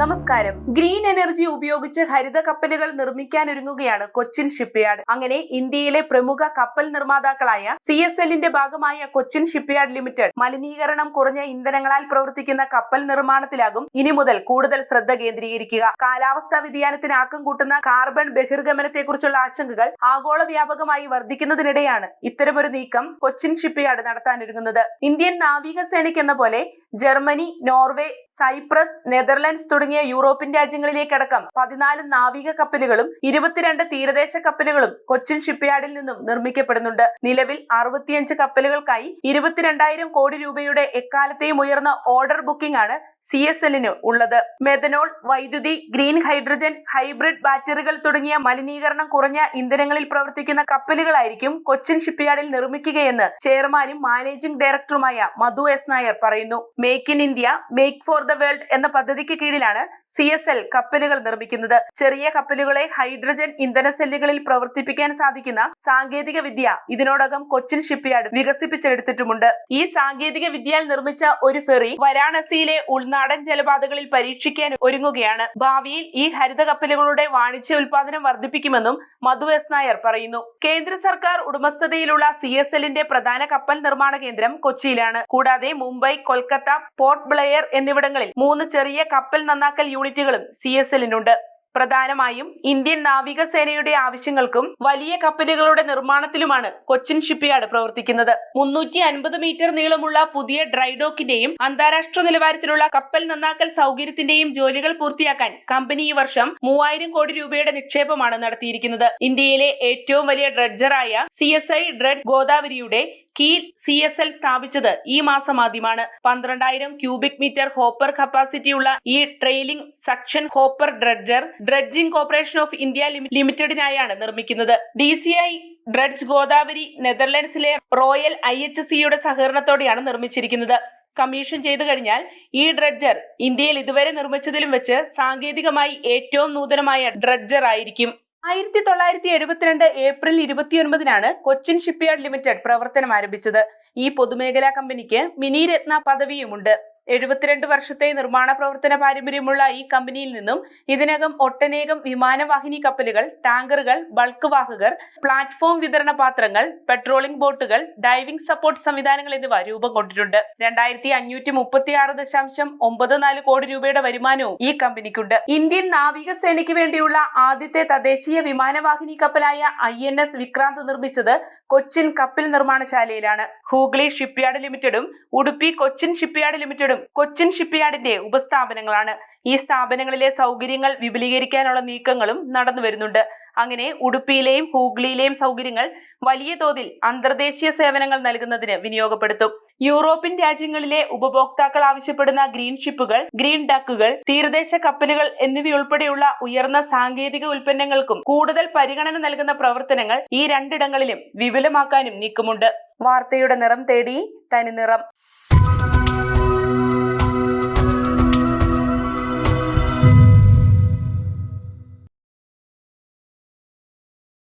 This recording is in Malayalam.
നമസ്കാരം. ഗ്രീൻ എനർജി ഉപയോഗിച്ച് ഹരിത കപ്പലുകൾ നിർമ്മിക്കാൻ ഒരുങ്ങുകയാണ് കൊച്ചിൻ ഷിപ്പ്യാർഡ്. അങ്ങനെ ഇന്ത്യയിലെ പ്രമുഖ കപ്പൽ നിർമ്മാതാക്കളായ സി എസ് എല്ലിന്റെ ഭാഗമായ കൊച്ചിൻ ഷിപ്പ്യാർഡ് ലിമിറ്റഡ് മലിനീകരണം കുറഞ്ഞ ഇന്ധനങ്ങളാൽ പ്രവർത്തിക്കുന്ന കപ്പൽ നിർമ്മാണത്തിലാകും ഇനി മുതൽ കൂടുതൽ ശ്രദ്ധ കേന്ദ്രീകരിക്കുക. കാലാവസ്ഥാ വ്യതിയാനത്തിന് ആക്കം കൂട്ടുന്ന കാർബൺ ബഹിർഗമനത്തെക്കുറിച്ചുള്ള ആശങ്കകൾ ആഗോള വ്യാപകമായി വർദ്ധിക്കുന്നതിനിടെയാണ് ഇത്തരമൊരു നീക്കം കൊച്ചിൻ ഷിപ്പ്യാർഡ് നടത്താനൊരുങ്ങുന്നത് ഇന്ത്യൻ നാവികസേനയ്ക്ക് എന്ന പോലെ ജർമ്മനി നോർവേ സൈപ്രസ് നെതർലൻഡ്സ് തുടങ്ങിയ യൂറോപ്യൻ രാജ്യങ്ങളിലേക്കടക്കം പതിനാല് നാവിക കപ്പലുകളും ഇരുപത്തിരണ്ട് തീരദേശ കപ്പലുകളും കൊച്ചിൻ ഷിപ്പ്യാർഡിൽ നിന്നും നിർമ്മിക്കപ്പെടുന്നുണ്ട്. നിലവിൽ അറുപത്തിയഞ്ച് കപ്പലുകൾക്കായി ഇരുപത്തിരണ്ടായിരം കോടി രൂപയുടെ എക്കാലത്തെയും ഉയർന്ന ഓർഡർ ബുക്കിംഗ് ആണ് സി എസ് എല്ലിന് ഉള്ളത്. മെഥനോൾ വൈദ്യുതി ഗ്രീൻ ഹൈഡ്രജൻ ഹൈബ്രിഡ് ബാറ്ററികൾ തുടങ്ങിയ മലിനീകരണം കുറഞ്ഞ ഇന്ധനങ്ങളിൽ പ്രവർത്തിക്കുന്ന കപ്പലുകളായിരിക്കും കൊച്ചിൻ ഷിപ്പ്യാർഡിൽ നിർമ്മിക്കുകയെന്ന് ചെയർമാനും മാനേജിംഗ് ഡയറക്ടറുമായ മധു എസ് നായർ പറയുന്നു. Make in India make for the world എന്ന പദ്ധതിക്ക് കീഴിലാണ് സി എസ് എൽ കപ്പലുകൾ നിർമ്മിക്കുന്നത്. ചെറിയ കപ്പലുകളെ ഹൈഡ്രജൻ ഇന്ധന സെല്ലുകളിൽ പ്രവർത്തിപ്പിക്കാൻ സാധിക്കുന്ന സാങ്കേതിക വിദ്യ ഇതിനോടകം കൊച്ചിൻ ഷിപ്പ്യാർഡ് വികസിപ്പിച്ചെടുത്തിട്ടുമുണ്ട്. ഈ സാങ്കേതിക വിദ്യയാൽ നിർമ്മിച്ച ഒരു ഫെറി വാരാണസിയിലെ ഉൾനാടൻ ജലപാതകളിൽ പരീക്ഷിക്കാൻ ഒരുങ്ങുകയാണ്. ഭാവിയിൽ ഈ ഹരിത കപ്പലുകളുടെ വാണിജ്യ ഉൽപാദനം വർദ്ധിപ്പിക്കുമെന്നും മധു എസ് നായർ പറയുന്നു. കേന്ദ്ര സർക്കാർ ഉടമസ്ഥതയിലുള്ള സി എസ് എല്ലിന്റെ പ്രധാന കപ്പൽ നിർമ്മാണ കേന്ദ്രം കൊച്ചിയിലാണ്. കൂടാതെ മുംബൈ കൊൽക്കത്ത പോർട്ട് ബ്ലെയർ എന്നിവിടങ്ങളിൽ മൂന്ന് ചെറിയ കപ്പൽ നന്നാക്കൽ യൂണിറ്റുകളും സി എസ് എല്ലിനുണ്ട്. പ്രധാനമായും ഇന്ത്യൻ നാവികസേനയുടെ ആവശ്യങ്ങൾക്കും വലിയ കപ്പലുകളുടെ നിർമ്മാണത്തിലുമാണ് കൊച്ചിൻ ഷിപ്പ്യാർഡ് പ്രവർത്തിക്കുന്നത്. മുന്നൂറ്റി അൻപത് മീറ്റർ നീളമുള്ള പുതിയ ഡ്രൈഡോക്കിന്റെയും അന്താരാഷ്ട്ര നിലവാരത്തിലുള്ള കപ്പൽ നന്നാക്കൽ സൗകര്യത്തിന്റെയും ജോലികൾ പൂർത്തിയാക്കാൻ കമ്പനി ഈ വർഷം മൂവായിരം കോടി രൂപയുടെ നിക്ഷേപമാണ് നടത്തിയിരിക്കുന്നത്. ഇന്ത്യയിലെ ഏറ്റവും വലിയ ഡ്രഡ്ജറായ സി എസ് ഐ ഡ്രഡ് ഗോദാവരിയുടെ കീൽ സി എസ് എൽ സ്ഥാപിച്ചത് ഈ മാസം ആദ്യമാണ്. പന്ത്രണ്ടായിരം ക്യൂബിക് മീറ്റർ ഹോപ്പർ കപ്പാസിറ്റിയുള്ള ഈ trailing suction hopper dredger dredging corporation of India limited- ലിമിറ്റഡിനായാണ് നിർമ്മിക്കുന്നത്. D C I dredge Godavari നെതർലൻഡ്സിലെ royal I H സിയുടെ സഹകരണത്തോടെയാണ് നിർമ്മിച്ചിരിക്കുന്നത്. കമ്മീഷൻ ചെയ്തു കഴിഞ്ഞാൽ ഈ ഡ്രഡ്ജർ ഇന്ത്യയിൽ ഇതുവരെ നിർമ്മിച്ചതിലും വെച്ച് സാങ്കേതികമായി ഏറ്റവും നൂതനമായ ഡ്രഡ്ജർ ആയിരിക്കും. ആയിരത്തി തൊള്ളായിരത്തി എഴുപത്തിരണ്ട് ഏപ്രിൽ ഇരുപത്തിയൊൻപതിനാണ് കൊച്ചിൻ ഷിപ്പ്യാർഡ് ലിമിറ്റഡ് പ്രവർത്തനം ആരംഭിച്ചത്. ഈ പൊതുമേഖലാ കമ്പനിക്ക് മിനി രത്ന പദവിയുമുണ്ട്. എഴുപത്തിരണ്ട് വർഷത്തെ നിർമ്മാണ പ്രവർത്തന പാരമ്പര്യമുള്ള ഈ കമ്പനിയിൽ നിന്നും ഇതിനകം ഒട്ടനേകം വിമാനവാഹിനി കപ്പലുകൾ ടാങ്കറുകൾ ബൾക്ക് വാഹകർ പ്ലാറ്റ്ഫോം വിതരണ പാത്രങ്ങൾ പെട്രോളിംഗ് ബോട്ടുകൾ ഡൈവിംഗ് സപ്പോർട്ട് സംവിധാനങ്ങൾ എന്നിവ രൂപം കൊണ്ടിട്ടുണ്ട്. രണ്ടായിരത്തി അഞ്ഞൂറ്റി മുപ്പത്തി ആറ് ദശാംശം ഒമ്പത് നാല് കോടി രൂപയുടെ വരുമാനവും ഈ കമ്പനിക്കുണ്ട്. ഇന്ത്യൻ നാവികസേനയ്ക്ക് വേണ്ടിയുള്ള ആദ്യത്തെ തദ്ദേശീയ വിമാനവാഹിനി കപ്പലായ ഐ എൻ എസ് വിക്രാന്ത് നിർമ്മിച്ചത് കൊച്ചിൻ കപ്പൽ നിർമ്മാണശാലയിലാണ്. ഹൂഗ്ലി ഷിപ്പ്യാർഡ് ലിമിറ്റഡും ഉടുപ്പി കൊച്ചിൻ ഷിപ്പ്യാർഡ് ലിമിറ്റഡും കൊച്ചിൻ ഷിപ്പ്യാർഡിന്റെ ഉപസ്ഥാപനങ്ങളാണ്. ഈ സ്ഥാപനങ്ങളിലെ സൗകര്യങ്ങൾ വിപുലീകരിക്കാനുള്ള നീക്കങ്ങളും നടന്നു വരുന്നുണ്ട്. അങ്ങനെ ഉടുപ്പിയിലെയും ഹൂഗ്ലിയിലെയും സൗകര്യങ്ങൾ വലിയ തോതിൽ അന്തർദേശീയ സേവനങ്ങൾ നൽകുന്നതിന് വിനിയോഗപ്പെടുത്തും. യൂറോപ്യൻ രാജ്യങ്ങളിലെ ഉപഭോക്താക്കൾ ആവശ്യപ്പെടുന്ന ഗ്രീൻ ഷിപ്പുകൾ ഗ്രീൻ ഡക്കുകൾ തീരദേശ കപ്പലുകൾ എന്നിവയുൾപ്പെടെയുള്ള ഉയർന്ന സാങ്കേതിക ഉൽപ്പന്നങ്ങൾക്കും കൂടുതൽ പരിഗണന നൽകുന്ന പ്രവർത്തനങ്ങൾ ഈ രണ്ടിടങ്ങളിലും വിപുലമാക്കാനും നീക്കമുണ്ട്. വാർത്തയുടെ നിറം തേടി തനിനിറം